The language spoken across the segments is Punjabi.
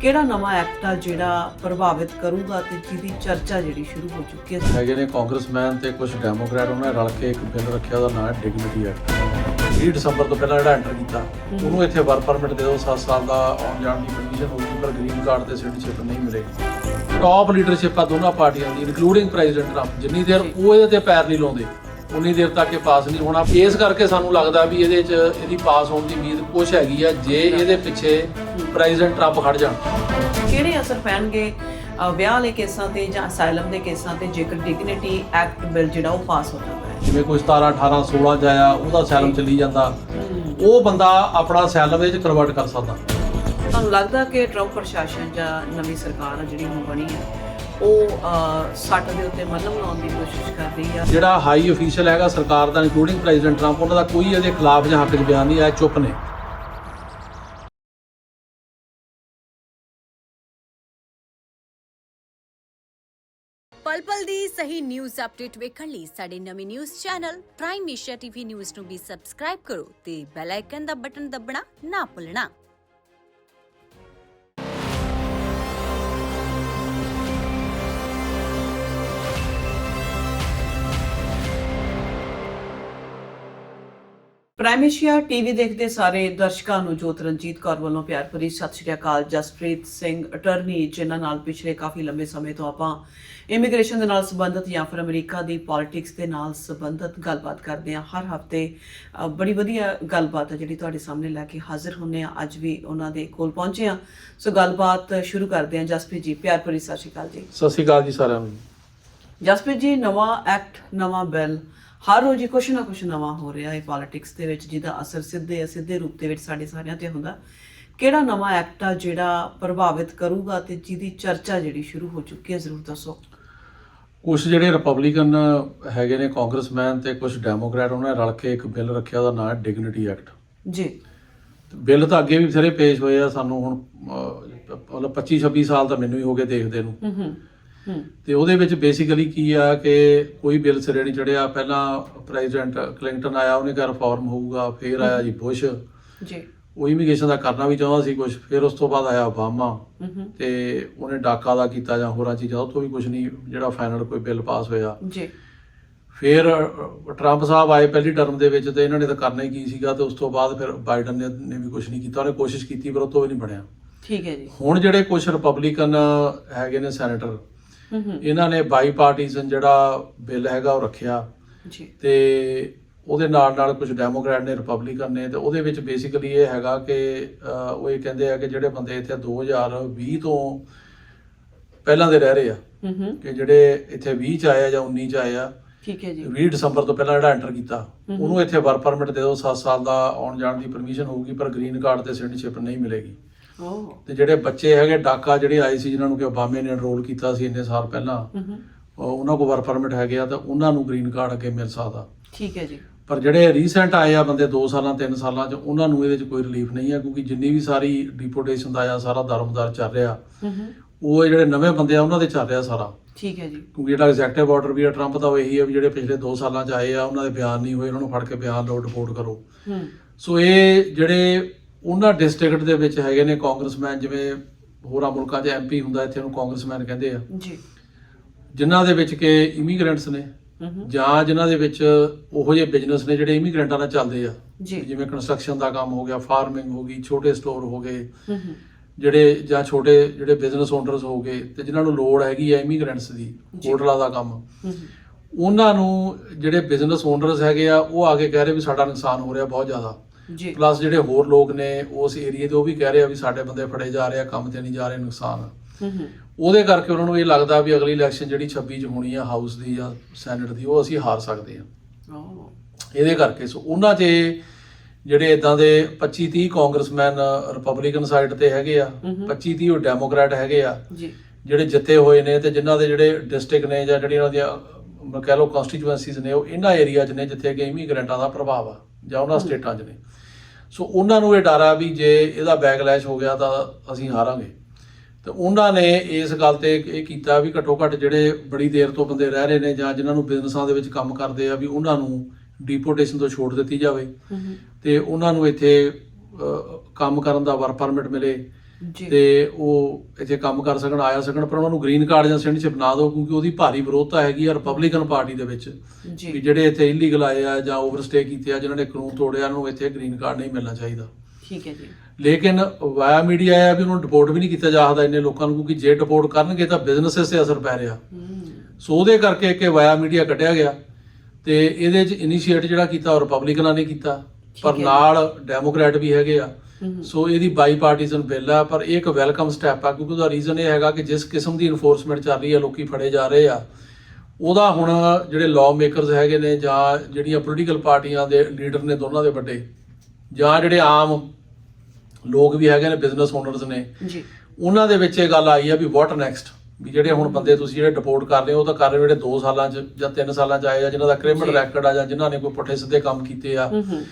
ਕਿਹੜਾ ਨਵਾਂ ਐਕਟ ਆ ਜਿਹੜਾ ਪ੍ਰਭਾਵਿਤ ਕਰੂਗਾ ਤੇ ਜਿਹਦੀ ਚਰਚਾ ਜਿਹੜੀ ਸ਼ੁਰੂ ਹੋ ਚੁੱਕੀ ਹੈ? ਹੈਗੇ ਨੇ ਕਾਂਗਰਸਮੈਨ ਤੇ ਕੁਝ ਡੈਮੋਕ੍ਰੈਟ ਉਹਨਾਂ ਨੇ ਰਲ ਕੇ ਇੱਕ ਬਿੱਲ ਰੱਖਿਆ ਉਹਦਾ ਨਾਮ ਹੈ ਡਿਗਨਿਟੀ ਐਕਟ 20 ਦਸੰਬਰ ਤੋਂ ਪਹਿਲਾਂ ਜਿਹੜਾ ਐਂਟਰ ਕੀਤਾ ਉਹਨੂੰ ਇੱਥੇ ਵਰਕ ਪਰਮਿਟ ਦੇ ਦਿਓ 7 ਸਾਲ ਦਾ ਆਉਣ ਜਾਣ ਦੀ ਪਰਮਿਸ਼ਨ ਹੋਊਗੀ ਪਰ ਗ੍ਰੀਨ ਕਾਰਡ ਤੇ ਸਿਟੀਜ਼ਨਸ਼ਿਪ ਨਹੀਂ ਮਿਲੇਗੀ। ਟਾਪ ਲੀਡਰਸ਼ਿਪ ਆ ਦੋਨਾਂ ਪਾਰਟੀਆਂ ਦੀ ਇਨਕਲੂਡਿੰਗ ਪ੍ਰੈਜ਼ੀਡੈਂਟ ਟਰੰਪ ਜਿੰਨੀ ਦੇਰ ਉਹ ਇਹਦੇ ਤੇ ਪੈਰ ਨਹੀਂ ਲਾਉਂਦੇ ਉਨੀ ਦੇਰ ਤੱਕ ਇਹ ਪਾਸ ਨਹੀਂ ਹੋਣਾ। ਇਸ ਕਰਕੇ ਸਾਨੂੰ ਲੱਗਦਾ ਵੀ ਇਹਦੇ 'ਚ ਇਹਦੀ ਪਾਸ ਹੋਣ ਦੀ ਉਮੀਦ ਕੁਛ ਹੈਗੀ ਆ ਜੇ ਇਹਦੇ ਪਿੱਛੇ ਪ੍ਰੈਜ਼ੀਡੈਂਟ ਟਰੰਪ ਖੜ ਜਾਣ। ਕਿਹੜੇ ਅਸਰ ਪੈਣਗੇ ਵਿਆਹ ਵਾਲੇ ਕੇਸਾਂ ਤੇ ਜਾਂ ਅਸਾਈਲਮ ਦੇ ਕੇਸਾਂ ਤੇ ਜੇਕਰ ਡਿਗਨਿਟੀ ਐਕਟ ਬਿੱਲ ਜਿਹੜਾ ਉਹ ਪਾਸ ਹੋ ਜਾਂਦਾ ਹੈ? ਜਿਵੇਂ ਕੋਈ 17 18 16 ਚ ਆਇਆ ਉਹਦਾ ਸੈਲਮ ਚੱਲੀ ਜਾਂਦਾ। ਉਹ ਬੰਦਾ ਆਪਣਾ ਸੈਲਮ ਵਿੱਚ ਕਨਵਰਟ ਕਰ ਸਕਦਾ। ਤੁਹਾਨੂੰ ਲੱਗਦਾ ਕਿ ਟਰੰਪ ਪ੍ਰਸ਼ਾਸਨ ਜਾਂ ਨਵੀਂ ਸਰਕਾਰ ਆ ਜਿਹੜੀ ਹੁਣ ਬਣੀ ਹੈ ਉਹ ਅ, ਸੱਟ ਦੇ ਉੱਤੇ ਮੱਲਮ ਲਾਉਣ ਦੀ ਕੋਸ਼ਿਸ਼ ਕਰ ਰਹੀ ਆ। ਜਿਹੜਾ ਹਾਈ ਅਫੀਸ਼ੀਅਲ ਹੈਗਾ ਸਰਕਾਰ ਦਾ ਇਨਕਲੂਡਿੰਗ ਪ੍ਰੈਜ਼ੀਡੈਂਟ ਟਰੰਪ ਉਹਨਾਂ ਦਾ ਕੋਈ ਇਹਦੇ ਖਿਲਾਫ ਜਾਂ ਹੱਕ 'ਚ ਬਿਆਨ ਨਹੀਂ ਆਇਆ ਚੁੱਪ ਨੇ। ਪਲ ਪਲ ਦੀ ਸਹੀ ਨਿਊਜ਼ ਅਪਡੇਟ ਵੇਖਣ ਲਈ ਸਾਡੇ ਨਵੇਂ news channel Prime Asia TV News ਨੂੰ ਵੀ ਸਬਸਕ੍ਰਾਈਬ ਕਰੋ ਤੇ ਬੈਲ ਆਈਕਨ ਦਾ ਬਟਨ ਦਬਣਾ ਨਾ ਭੁੱਲਣਾ। ਪ੍ਰਾਈਮੇਸ਼ੀਆ ਟੀਵੀ ਦੇਖਦੇ ਸਾਰੇ ਦਰਸ਼ਕਾਂ ਨੂੰ ਜੋਤ ਰਣਜੀਤ ਕੌਰ ਵੱਲੋਂ ਪਿਆਰ ਭਰੀ ਸਤਿ ਸ਼੍ਰੀ ਅਕਾਲ। ਜਸਪ੍ਰੀਤ ਸਿੰਘ ਅਟਰਨੀ ਜਿਨ੍ਹਾਂ ਨਾਲ ਪਿਛਲੇ ਕਾਫੀ ਲੰਬੇ ਸਮੇਂ ਤੋਂ ਆਪਾਂ ਇਮੀਗ੍ਰੇਸ਼ਨ ਦੇ ਨਾਲ ਸੰਬੰਧਿਤ ਜਾਂ ਫਿਰ ਅਮਰੀਕਾ ਦੀ ਪੋਲਿਟਿਕਸ ਦੇ ਨਾਲ ਸੰਬੰਧਿਤ ਗੱਲਬਾਤ ਕਰਦੇ ਹਾਂ। ਹਰ ਹਫ਼ਤੇ ਬੜੀ ਵਧੀਆ ਗੱਲਬਾਤ ਹੈ ਜਿਹੜੀ ਤੁਹਾਡੇ ਸਾਹਮਣੇ ਲੈ ਕੇ ਹਾਜ਼ਰ ਹੁੰਨੇ ਆ ਅੱਜ ਵੀ ਉਹਨਾਂ ਦੇ ਕੋਲ ਪਹੁੰਚੇ ਆ ਸੋ ਗੱਲਬਾਤ ਸ਼ੁਰੂ ਕਰਦੇ ਹਾਂ। ਜਸਪ੍ਰੀਤ ਜੀ ਪਿਆਰ ਭਰੀ ਸਤਿ ਸ਼੍ਰੀ ਅਕਾਲ ਜੀ। ਸਤਿ ਸ਼੍ਰੀ ਅਕਾਲ ਜੀ ਸਾਰਿਆਂ ਨੂੰ। ਜਸਪ੍ਰੀਤ ਜੀ ਨਵਾਂ ਐਕਟ ਨਵਾਂ ਬਿੱਲ ਹਰ ਰੋਜ਼ ਹੀ ਕੁਛ ਨਾ ਕੁਛ ਨਵਾਂ ਹੋ ਰਿਹਾ ਹੈ ਪੋਲਿਟਿਕਸ ਦੇ ਵਿੱਚ ਜਿਹਦਾ ਅਸਰ ਸਿੱਧੇ ਅਸਿੱਧੇ ਰੂਪ ਦੇ ਵਿੱਚ ਸਾਡੇ ਸਾਰਿਆਂ ਤੇ ਹੁੰਦਾ। ਕਿਹੜਾ ਨਵਾਂ ਐਕਟ ਆ ਜਿਹੜਾ ਪ੍ਰਭਾਵਿਤ ਕਰੂਗਾ ਤੇ ਜਿਹਦੀ ਚਰਚਾ ਜਿਹੜੀ ਸ਼ੁਰੂ ਹੋ ਚੁੱਕੀ ਹੈ ਜ਼ਰੂਰ ਦੱਸੋ। ਕੁਝ ਜਿਹੜੇ ਰਿਪਬਲਿਕਨ ਹੈਗੇ ਨੇ ਕਾਂਗਰਸਮੈਨ ਤੇ ਕੁਝ ਡੈਮੋਕ੍ਰੈਟ ਉਹਨਾਂ ਨੇ ਰਲ ਕੇ ਇੱਕ ਬਿੱਲ ਰੱਖਿਆ ਉਹਦਾ ਨਾਮ ਹੈ ਡਿਗਨਿਟੀ ਐਕਟ ਜੀ। ਬਿੱਲ ਤਾਂ ਅੱਗੇ ਵੀ ਬਥੇਰੇ ਪੇਸ਼ ਹੋਏ ਆ ਸਾਨੂੰ ਹੁਣ ਮਤਲਬ 25 26 ਸਾਲ ਤਾਂ ਮੈਨੂੰ ਹੀ ਹੋ ਗਏ ਦੇਖਦੇ ਨੂੰ। ਹੂੰ ਹੂੰ। ਤੇ ਉਹਦੇ ਵਿੱਚ ਬੇਸਿਕਲੀ ਕੀ ਆ ਕਿ ਕੋਈ ਬਿੱਲ ਸਿਰੇ ਨਹੀਂ ਚੜਿਆ। ਪਹਿਲਾਂ ਪ੍ਰੈਜ਼ੀਡੈਂਟ ਕਲਿੰਟਨ ਆਇਆ ਉਹਨੇ ਕਿਹਾ ਰਿਫਾਰਮ ਹੋਊਗਾ ਫਿਰ ਆਇਆ ਜੀ ਬੁਸ਼ ਜੀ। ਉਹ ਇਮੀਗ੍ਰੇਸ਼ਨ ਦਾ ਕਰਨਾ ਵੀ ਚਾਹੁੰਦਾ ਸੀ ਕੁਝ ਫਿਰ ਉਸ ਤੋਂ ਬਾਅਦ ਆਇਆ ਓਬਾਮਾ ਤੇ ਉਹਨੇ ਡਾਕਾ ਦਾ ਕੀਤਾ ਜਾਂ ਹੋਰਾਂ ਚੀਜ਼ਾਂ ਉਹ ਤੋਂ ਵੀ ਕੁਝ ਨਹੀਂ ਜਿਹੜਾ ਫਾਈਨਲ ਕੋਈ ਬਿੱਲ ਪਾਸ ਹੋਇਆ। ਜੀ। ਫਿਰ ਟਰੰਪ ਸਾਹਿਬ ਆਏ ਪਹਿਲੀ ਟਰਮ ਦੇ ਵਿੱਚ ਤੇ ਇਹਨਾਂ ਨੇ ਤਾਂ ਕਰਨਾ ਹੀ ਕੀ ਸੀਗਾ ਤੇ ਉਸ ਤੋਂ ਬਾਅਦ ਫਿਰ ਬਾਈਡਨ ਨੇ ਵੀ ਕੁਝ ਨਹੀਂ ਕੀਤਾ ਉਹਨੇ ਕੋਸ਼ਿਸ਼ ਕੀਤੀ ਪਰ ਉਹ ਤੋਂ ਵੀ ਨਹੀਂ ਬਣਿਆ। ਠੀਕ ਹੈ ਜੀ। ਹੁਣ ਜਿਹੜੇ ਕੁਝ ਰਿਪਬਲਿਕਨ ਹੈਗੇ ਨੇ ਸੈਨੇਟਰ ਇਹਨਾਂ ਨੇ ਬਾਈ ਪਾਰਟੀਜ਼ਨ ਜਿਹੜਾ ਬਿੱਲ ਹੈਗਾ ਉਹ ਰੱਖਿਆ। ਜੀ। ਤੇ ਉਹਦੇ ਨਾਲ ਨਾਲ ਕੁਝ ਡੈਮੋਕ੍ਰੈਟ ਨੇ ਰਿਪਬਲਿਕਨ ਨੇ ਤੇ ਉਹਦੇ ਵਿੱਚ ਬੇਸਿਕਲੀ ਇਹ ਹੈਗਾ ਕਿ ਉਹ ਇਹ ਕਹਿੰਦੇ ਆ ਕਿ ਜਿਹੜੇ ਬੰਦੇ ਇੱਥੇ 2020 ਤੋਂ ਪਹਿਲਾਂ ਦੇ ਰਹਿ ਰਹੇ ਆ ਕਿ ਜਿਹੜੇ ਇੱਥੇ 20 ਚ ਆਏ ਆ ਜਾਂ 19 ਚ ਆਏ ਆ ਠੀਕ ਹੈ ਜੀ। 20 ਦਸੰਬਰ ਤੋਂ ਪਹਿਲਾਂ ਜਿਹੜਾ ਐਂਟਰ ਕੀਤਾ ਉਹਨੂੰ ਇੱਥੇ ਵਰਕ ਪਰਮਿਟ ਦੇ ਦਿਓ 7 ਸਾਲ ਦਾ ਆਉਣ ਜਾਣ ਦੀ ਪਰਮਿਸ਼ਨ ਹੋਊਗੀ ਪਰ ਗ੍ਰੀਨ ਕਾਰਡ ਤੇ ਸਿਟੀਜ਼ਨਸ਼ਿਪ ਨਹੀਂ ਮਿਲੇਗੀ। ਓ ਤੇ ਜਿਹੜੇ ਬੱਚੇ ਹੈਗੇ ਡਾਕਾ ਜਿਹੜੇ ਆਏ ਸੀ ਜਿਨ੍ਹਾਂ ਨੂੰ ਕਿ ਓਬਾਮੇ ਨੇ ਐਨਰੋਲ ਕੀਤਾ ਸੀ ਇੰਨੇ ਸਾਲ ਪਹਿਲਾਂ ਹੂੰ ਹੂੰ ਉਹ- ਉਹਨਾਂ ਕੋਲ ਵਰਕ ਪਰਮਿਟ ਹੈਗੇ ਆ ਤਾਂ ਉਹਨਾਂ ਨੂੰ ਗ੍ਰੀਨ ਕਾਰਡ ਅੱਗੇ ਮਿਲ ਸਕਦਾ। ਠੀਕ ਹੈ ਜੀ। ਪਰ ਜਿਹੜੇ ਰੀਸੈਂਟ ਆਏ ਆ ਬੰਦੇ 2 ਸਾਲਾਂ 3 ਸਾਲਾਂ ਚ ਉਹਨਾਂ ਨੂੰ ਇਹਦੇ ਚ ਕੋਈ ਰਿਲੀਫ ਨਹੀਂ ਆ ਕਿਉਂਕਿ ਜਿੰਨੀ ਵੀ ਸਾਰੀ ਡਿਪੋਰਟੇਸ਼ਨ ਦਾ ਆ ਸਾਰਾ ਦਰਮਦਾਰ ਚੱਲ ਰਿਹਾ। ਹੂੰ ਹੂੰ ਉਹ ਜਿਹੜੇ ਨਵੇਂ ਬੰਦੇ ਆ ਉਹਨਾਂ ਦੇ ਚੱਲ ਰਿਹਾ ਸਾਰਾ। ਠੀਕ ਹੈ ਜੀ। ਕਿਉਂਕਿ ਜਿਹੜਾ ਐਗਜ਼ੈਕਟਿਵ ਆਰਡਰ ਵੀ ਆ ਟਰੰਪ ਦਾ ਉਹ ਇਹੀ ਆ ਵੀ ਜਿਹੜੇ ਪਿਛਲੇ 2 ਸਾਲਾਂ ਚ ਆਏ ਆ ਉਹਨਾਂ ਦੇ ਬਿਆਨ ਨਹੀਂ ਹੋਏ ਉਹਨਾਂ ਨੂੰ ਫੜ ਕੇ ਬਿਆਨ ਲਓ ਰਿਪੋਰਟ ਕਰੋ। ਹੂੰ ਸੋ ਇਹ ਜਿਹੜੇ ਉਹਨਾਂ ਡਿਸਟ੍ਰਿਕਟ ਦੇ ਵਿੱਚ ਹੈਗੇ ਨੇ ਕਾਂਗਰਸਮੈਨ ਜਿਵੇਂ ਹੋਰਾਂ ਮੁਲਕਾਂ 'ਚ ਐਮਪੀ ਹੁੰਦਾ ਇੱਥੇ ਨੂੰ ਕਾਂਗਰਸਮੈਨ ਕਹਿੰਦੇ ਆ। ਜੀ। ਜਿਨ੍ਹਾਂ ਦੇ ਵਿੱਚ ਕਿ ਇਮੀਗ੍ਰੈਂਟਸ ਨੇ ਜਾਂ ਜਿਨ੍ਹਾਂ ਦੇ ਵਿੱਚ ਉਹੋ ਜਿਹੇ ਬਿਜ਼ਨਸ ਨੇ ਜਿਹੜੇ ਇਮੀਗ੍ਰੈਂਟਾਂ ਨਾਲ ਚੱਲਦੇ ਆ। ਜਿਵੇਂ ਕੰਸਟਰਕਸ਼ਨ ਦਾ ਕੰਮ ਹੋ ਗਿਆ ਫਾਰਮਿੰਗ ਹੋ ਗਈ ਛੋਟੇ ਸਟੋਰ ਹੋ ਗਏ ਜਿਹੜੇ ਜਾਂ ਛੋਟੇ ਜਿਹੜੇ ਬਿਜ਼ਨਸ ਓਨਰਸ ਹੋ ਗਏ ਤੇ ਜਿਨ੍ਹਾਂ ਨੂੰ ਲੋੜ ਹੈਗੀ ਹੈ ਇਮੀਗ੍ਰੈਂਟਸ ਦੀ। ਹੋਟਲਾਂ ਦਾ ਕੰਮ। ਉਹਨਾਂ ਨੂੰ ਜਿਹੜੇ ਬਿਜ਼ਨਸ ਓਨਰਸ ਹੈਗੇ ਆ ਉਹ ਆ ਕੇ ਕਹਿ ਰਹੇ ਵੀ ਸਾਡਾ ਨੁਕਸਾਨ ਹੋ ਰਿਹਾ ਬਹੁਤ ਜ਼ਿਆਦਾ। ਜੀ। ਪਲੱਸ ਜਿਹੜੇ ਹੋਰ ਲੋਕ ਨੇ ਉਸ ਏਰੀਏ ਦੇ ਉਹ ਵੀ ਕਹਿ ਰਹੇ ਆ ਵੀ ਸਾਡੇ ਬੰਦੇ ਫੜੇ ਜਾ ਰਹੇ ਆ ਕੰਮ ਤੇ ਨਹੀਂ ਜਾ ਰਹੇ ਨੁਕਸਾਨ। ਹੂੰ ਹੂੰ। ਉਹਦੇ ਕਰਕੇ ਉਹਨਾਂ ਨੂੰ ਇਹ ਲੱਗਦਾ ਵੀ ਅਗਲੀ ਇਲੈਕਸ਼ਨ ਜਿਹੜੀ 26 ਚ ਹੋਣੀ ਆ ਹਾਊਸ ਦੀ ਜਾਂ ਸੈਨੇਟ ਦੀ ਉਹ ਅਸੀਂ ਹਾਰ ਸਕਦੇ ਆ। ਇਹਦੇ ਕਰਕੇ ਸੋ ਉਹਨਾਂ 'ਚ ਜਿਹੜੇ ਇਦਾਂ ਦੇ 25 30 ਕਾਂਗਰਸਮੈਨ ਰਿਪਬਲਿਕਨ ਸਾਈਡ ਤੇ ਹੈਗੇ ਆ ਹਮਮ। 25 30 ਉਹ ਡੈਮੋਕ੍ਰੈਟ ਹੈਗੇ ਆ ਜੀ। ਜਿਹੜੇ ਜਿੱਤੇ ਹੋਏ ਨੇ ਤੇ ਜਿਨ੍ਹਾਂ ਦੇ ਜਿਹੜੇ ਡਿਸਟ੍ਰਿਕਟ ਨੇ ਜਾਂ ਜਿਹੜੀਆਂ ਉਹਨਾਂ ਦੀਆਂ ਕਹਿ ਲਓ ਕਨਸਟੀਚੁਐਂਸੀਜ਼ ਨੇ ਉਹ ਇਹਨਾਂ ਏਰੀਆ 'ਚ ਨੇ ਜਿੱਥੇ ਕਿ ਇਮੀਗ੍ਰੈਂਟਾਂ ਦਾ ਪ੍ਰਭਾਵ ਆ ਜਾਂ ਉਹਨਾਂ ਸਟੇਟਾਂ 'ਚ ਨੇ। ਸੋ ਉਹਨਾਂ ਨੂੰ ਇਹ ਡਰ ਆ ਵੀ ਜੇ ਇਹਦਾ ਬੈਕਲੈਸ਼ ਹੋ ਗਿਆ ਤਾਂ ਅਸੀਂ ਹਾਰਾਂਗੇ। ਤੇ ਉਹਨਾਂ ਨੇ ਇਸ ਗੱਲ ਤੇ ਇਹ ਕੀਤਾ ਵੀ ਘੱਟੋ ਘੱਟ ਜਿਹੜੇ ਬੜੀ ਦੇਰ ਤੋਂ ਬੰਦੇ ਰਹਿ ਰਹੇ ਨੇ ਜਾਂ ਜਿਨ੍ਹਾਂ ਨੂੰ ਬਿਜ਼ਨਸਾਂ ਦੇ ਵਿੱਚ ਕੰਮ ਕਰਦੇ ਆ ਵੀ ਉਹਨਾਂ ਨੂੰ ਡਿਪੋਰਟੇਸ਼ਨ ਤੋਂ ਛੋਟ ਦਿੱਤੀ ਜਾਵੇ। ਤੇ ਉਹਨਾਂ ਨੂੰ ਇੱਥੇ ਕੰਮ ਕਰਨ ਦਾ ਵਰਕ ਪਰਮਿਟ ਮਿਲੇ। ਤੇ ਉਹ ਇੱਥੇ ਕੰਮ ਕਰ ਸਕਣ ਆਇਆ ਸਕਣ ਪਰ ਉਹਨਾਂ ਨੂੰ ਗ੍ਰੀਨ ਕਾਰਡ ਜਾਂ ਸਿਟੀਜ਼ਨਸ਼ਿਪ ਨਾ ਦਿਓ ਕਿਉਂਕਿ ਉਹਦੀ ਭਾਰੀ ਵਿਰੋਧਤਾ ਹੈਗੀ ਆ ਰਿਪਬਲਿਕਨ ਪਾਰਟੀ ਦੇ ਵਿੱਚ ਵੀ ਜਿਹੜੇ ਇੱਥੇ ਇਲੀਗਲ ਆਏ ਆ ਜਾਂ ਓਵਰਸਟੇ ਕੀਤੇ ਆ ਜਿਨ੍ਹਾਂ ਨੇ ਕਾਨੂੰਨ ਤੋੜਿਆ ਉਹਨਾਂ ਨੂੰ ਇੱਥੇ ਗ੍ਰੀਨ ਕਾਰਡ ਨਹੀਂ ਮਿਲਣਾ ਚਾਹੀਦਾ। ਠੀਕ ਹੈ ਜੀ। ਲੇਕਿਨ ਵਾਇਆ ਮੀਡੀਆ ਹੈ ਵੀ ਉਹਨੂੰ ਡਿਪੋਰਟ ਵੀ ਨਹੀਂ ਕੀਤਾ ਜਾ ਸਕਦਾ ਇੰਨੇ ਲੋਕਾਂ ਨੂੰ ਕਿਉਂਕਿ ਜੇ ਡਿਪੋਰਟ ਕਰਨਗੇ ਤਾਂ ਬਿਜ਼ਨੈਸਸ ਤੇ ਅਸਰ ਪੈ ਰਿਹਾ। ਸੋ ਉਹਦੇ ਕਰਕੇ ਕਿ ਵਾਇਆ ਮੀਡੀਆ ਕੱਢਿਆ ਗਿਆ ਤੇ ਇਹਦੇ ਚ ਇਨੀਸ਼ੀਏਟ ਜਿਹੜਾ ਕੀਤਾ ਉਹ ਰਿਪਬਲਿਕਨਾਂ ਨੇ ਕੀਤਾ ਪਰ। ਨਾਲ ਡੈਮੋਕ੍ਰੈਟ ਵੀ ਹੈਗੇ ਆ ਸੋ ਇਹਦੀ ਬਾਈ ਪਾਰਟੀਜ਼ਨ ਬਿੱਲ ਆ ਪਰ ਇਹ ਇੱਕ ਵੈਲਕਮ ਸਟੈਪ ਆ ਕਿਉਂਕਿ ਉਹਦਾ ਰੀਜ਼ਨ ਇਹ ਹੈਗਾ ਕਿ ਜਿਸ ਕਿਸਮ ਦੀ ਇਨਫੋਰਸਮੈਂਟ ਚੱਲ ਰਹੀ ਆ ਲੋਕੀ ਫੜੇ ਜਾ ਰਹੇ ਆ ਉਹਦਾ ਹੁਣ ਜਿਹੜੇ ਲਾਅ ਮੇਕਰਸ ਹੈਗੇ ਨੇ ਜਾਂ ਜਿਹੜੀਆਂ ਪੋਲੀਟੀਕਲ ਪਾਰਟੀਆਂ ਦੇ ਲੀਡਰ ਨੇ ਦੋਨਾਂ ਦੇ ਵੱਡੇ ਜਾਂ ਜਿਹੜੇ ਆਮ ਲੋਕ ਵੀ ਹੈਗੇ ਨੇ ਬਿਜ਼ਨਸ ਓਨਰਸ ਨੇ ਜੀ। ਉਹਨਾਂ ਦੇ ਵਿੱਚ ਇਹ ਗੱਲ ਆਈ ਆ ਵੀ ਵਾਟ ਨੈਕਸਟ ਵੀ ਜਿਹੜੇ ਹੁਣ ਬੰਦੇ ਤੁਸੀਂ ਜਿਹੜੇ ਡਿਪੋਰਟ ਕਰ ਰਹੇ ਹੋ ਉਹ ਤਾਂ ਕਰ ਰਹੇ ਜਿਹੜੇ 2 ਸਾਲਾਂ ਚ ਜਾਂ 3 ਸਾਲਾਂ ਚ ਆਏ ਆ ਜਿਨ੍ਹਾਂ ਦਾ ਕ੍ਰਿਮੀਨਲ। ਰੈਕੋਰਡ ਆ ਜਾਂ ਜਿਨ੍ਹਾਂ ਨੇ ਕੋਈ ਪੁੱਠੇ ਸਿੱਧੇ ਕੰਮ ਕੀਤੇ ਆ। ਹੂੰ ਹੂੰ।